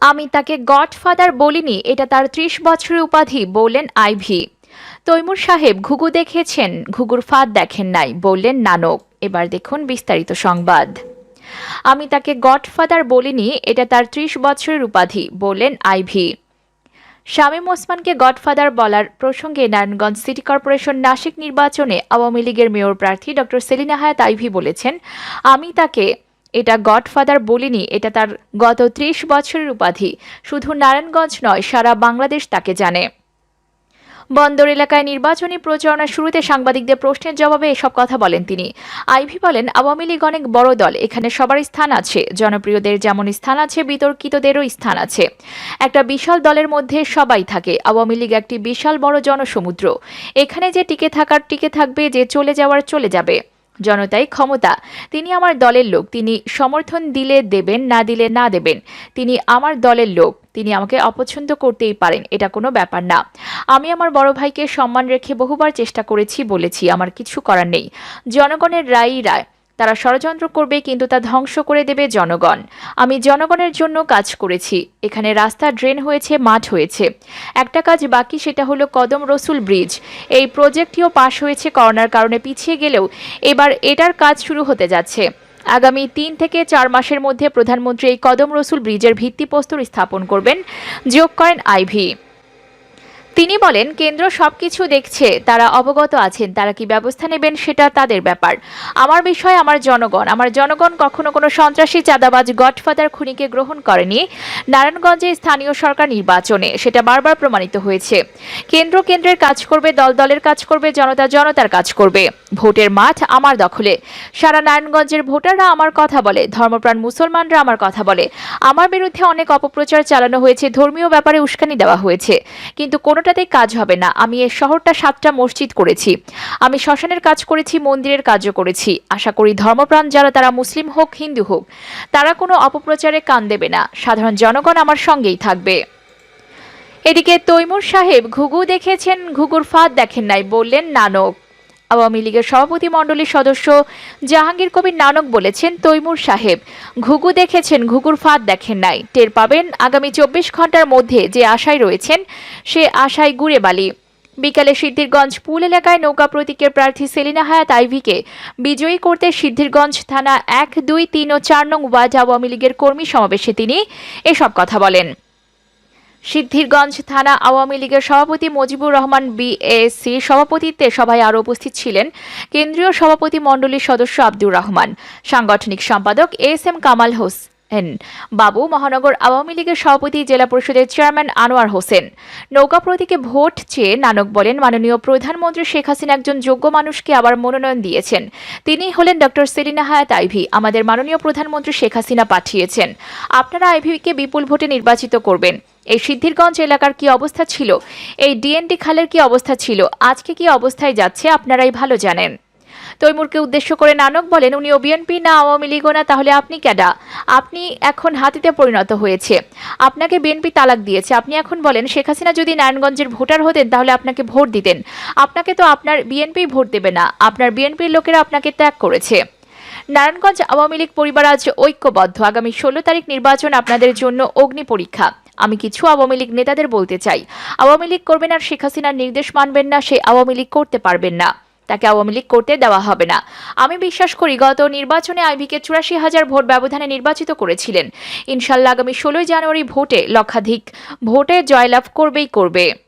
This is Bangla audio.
আমি তাকে গডফাদার বলিনি, এটা তার ত্রিশ বছরের উপাধি, বললেন আইভি। তৈমুর সাহেব ঘুঘু দেখেছেন, ঘুঘুর ফাঁদ দেখেন নাই, বললেন নানক। এবার দেখুন বিস্তারিত সংবাদ। আমি তাকে গডফাদার বলিনি, এটা তার ত্রিশ বছরের উপাধি, বললেন আইভি। শামীম ওসমানকে গডফাদার বলার প্রসঙ্গে নারায়ণগঞ্জ সিটি কর্পোরেশন নাসিক নির্বাচনে আওয়ামী লীগের মেয়র প্রার্থী ডক্টর সেলিনা হায়াত আইভি বলেছেন, আমি তাকে এটা গডফাদার বলিনি, এটা তার গত ত্রিশ বছরের উপাধি। শুধু নারায়ণগঞ্জ নয়, সারা বাংলাদেশ তাকে জানে। বন্দর এলাকায় নির্বাচনী প্রচারণার শুরুতে সাংবাদিকদের প্রশ্নের জবাবে এসব কথা বলেন তিনি। আইভি বলেন, আওয়ামী লীগ অনেক বড় দল, এখানে সবার স্থান আছে। জনপ্রিয়দের যেমন স্থান আছে, বিতর্কিতদেরও স্থান আছে। একটা বিশাল দলের মধ্যে সবাই থাকে। আওয়ামী লীগ একটি বিশাল বড় জনসমুদ্র। এখানে যে টিকে থাকার টিকে থাকবে, যে চলে যাওয়ার চলে যাবে। জনতাই ক্ষমতা। তিনি আমার দলের লোক। তিনি সমর্থন দিলে দেবেন, না দিলে না দেবেন। তিনি আমার দলের লোক। তিনি আমাকে অপছন্দ করতেই পারেন। এটা কোনো ব্যাপার না। আমি আমার বড় ভাইকে সম্মান রেখে বহুবার চেষ্টা করেছি বলেছি। আমার কিছু করার নেই। জনগণের রায়ই রায়। তারা ষড়যন্ত্র করবে, কিন্তু তা ধ্বংস করে দেবে জনগণ। আমি জনগণের জন্য কাজ করেছি। এখানে রাস্তা ড্রেন হয়েছে, মাঠ হয়েছে। একটা কাজ বাকি, সেটা হলো কদম রসুল ব্রিজ। এই প্রজেক্টটিও পাশ হয়েছে করোনার কারণে পিছিয়ে গেলেও এবার এটার কাজ শুরু হতে যাচ্ছে। আগামী তিন থেকে চার মাসের মধ্যে প্রধানমন্ত্রী এই কদম রসুল ব্রিজের ভিত্তিপ্রস্তর স্থাপন করবেন। যোগ করেন আইভি। তিনি বলেন, কেন্দ্র সবকিছু দেখছে, তারা অবগত আছেন, তারা কি ব্যবস্থা নেবেন সেটা তাদের ব্যাপার। আমার বিষয় আমার জনগণ আমার জনগণ কখনো কোনো সন্ত্রাসী, চাঁদাবাজ, গডফাদার খুনিকে গ্রহণ করেনি। নারায়ণগঞ্জে স্থানীয় সরকার নির্বাচনে, সেটা বারবার প্রমাণিত হয়েছে। কেন্দ্র কেন্দ্রের কাজ করবে, দল দলের কাজ করবে, জনতা জনতার কাজ করবে। ভোটের মাঠ আমার দখলে। সারা নারায়ণগঞ্জের ভোটাররা আমার কথা বলে, ধর্মপ্রাণ মুসলমানরা আমার কথা বলে। আমার বিরুদ্ধে অনেক অপপ্রচার চালানো হয়েছে, ধর্মীয় ব্যাপারে উস্কানি দেওয়া হয়েছে। কিন্তু কোনোটাতেই কাজ হবে না। আমি এই শহরটা সাতটা মসজিদ করেছি। আমি শ্মশানের কাজ করেছি, মন্দিরের কাজও করেছি। আশা করি ধর্মপ্রাণ যারা, তারা মুসলিম হোক, হিন্দু হোক, তারা কোনো অপপ্রচারে কান দেবে না। সাধারণ জনগণ আমার সঙ্গেই থাকবে। এদিকে তৈমুর সাহেব ঘুঘু দেখেছেন, ঘুঘুর ফাঁদ দেখেন নাই, বললেন, নানক আওয়ামী লীগের সভাপতি মণ্ডলীর সদস্য জাহাঙ্গীর কবির নানক বলেছেন, তৈমুর সাহেব, ঘুঘু দেখেছেন, ঘুঘুর ফাঁদ দেখেন নাই। টের পাবেন, আগামী চব্বিশ ঘণ্টার মধ্যে যে আশায় রয়েছেন, সে আশায় গুড়ে বালি। বিকালে সিদ্ধিরগঞ্জ পুল এলাকায় নৌকা প্রতীকের প্রার্থী সেলিনা হায়াত আইভিকে বিজয়ী করতে সিদ্ধিরগঞ্জ থানা এক, দুই, তিন ও চার নং ওয়ার্ড আওয়ামী লীগের কর্মী সমাবেশে তিনি এসব কথা বলেন। সিদ্ধিরগঞ্জ থানা আওয়ামী লীগের সভাপতি মজিবুর রহমান বিএসি সভাপতিত্বে সভায় আরও উপস্থিত ছিলেন কেন্দ্রীয় সভাপতি মণ্ডলীর সদস্য আব্দুর রহমান। সাংগঠনিক সম্পাদক এস এম কামাল হোসেন বাবু মহানগর আওয়ামী লীগের সভাপতি, জেলা পরিষদের চেয়ারম্যান আনোয়ার হোসেন। নৌকা প্রতীকে ভোট চেয়ে নানক বলেন, মাননীয় প্রধানমন্ত্রী শেখ হাসিনা একজন যোগ্য মানুষকে আবার মনোনয়ন দিয়েছেন। তিনি হলেন ডক্টর সেলিনা হায়াত আইভি, আমাদের মাননীয় প্রধানমন্ত্রী শেখ হাসিনা পাঠিয়েছেন। আপনারা আইভিকে বিপুল ভোটে নির্বাচিত করবেন। এই সিদ্ধিরগঞ্জ এলাকার কি অবস্থা ছিল? এই ডিএনডি খালের কি অবস্থা ছিল? আজকে কি অবস্থায় যাচ্ছে? আপনারাই ভালো জানেন। তৈমুরকে উদ্দেশ্য করে নানক বলেন উনিও বিএনপি না আওয়ামী লীগও না, তাহলে আপনি ক্যাডা? আপনি এখন হাতিতে পরিণত হয়েছে। আপনাকে বিএনপি তালাক দিয়েছে। আপনি এখন বলেন, শেখ হাসিনা যদি নারায়ণগঞ্জের ভোটার হতেন, তাহলে আপনাকে ভোট দিতেন। আপনাকে তো আপনার বিএনপি ভোট দেবে না। আপনার বিএনপির লোকেরা আপনাকে ত্যাগ করেছে। নারায়ণগঞ্জ আওয়ামী লীগ পরিবার আজ ঐক্যবদ্ধ। আগামী ষোলো তারিখ নির্বাচন আপনাদের জন্য অগ্নি পরীক্ষা। আমি কিছু আওয়ামী লীগ নেতাদের বলতে চাই। আওয়ামী লীগ করবেন আর শেখ হাসিনার নির্দেশ মানবেন না, সে আওয়ামী লীগ করতে পারবেন না। তাকে আওয়ামী লীগ করতে দেওয়া হবে না। আমি বিশ্বাস করি গত নির্বাচনে আইভিকে চুরাশি হাজার ভোট ব্যবধানে নির্বাচিত করেছিলেন। ইনশাল্লাহ আগামী ষোলোই জানুয়ারি ভোটে লক্ষাধিক ভোটে জয়লাভ করবেই করবে।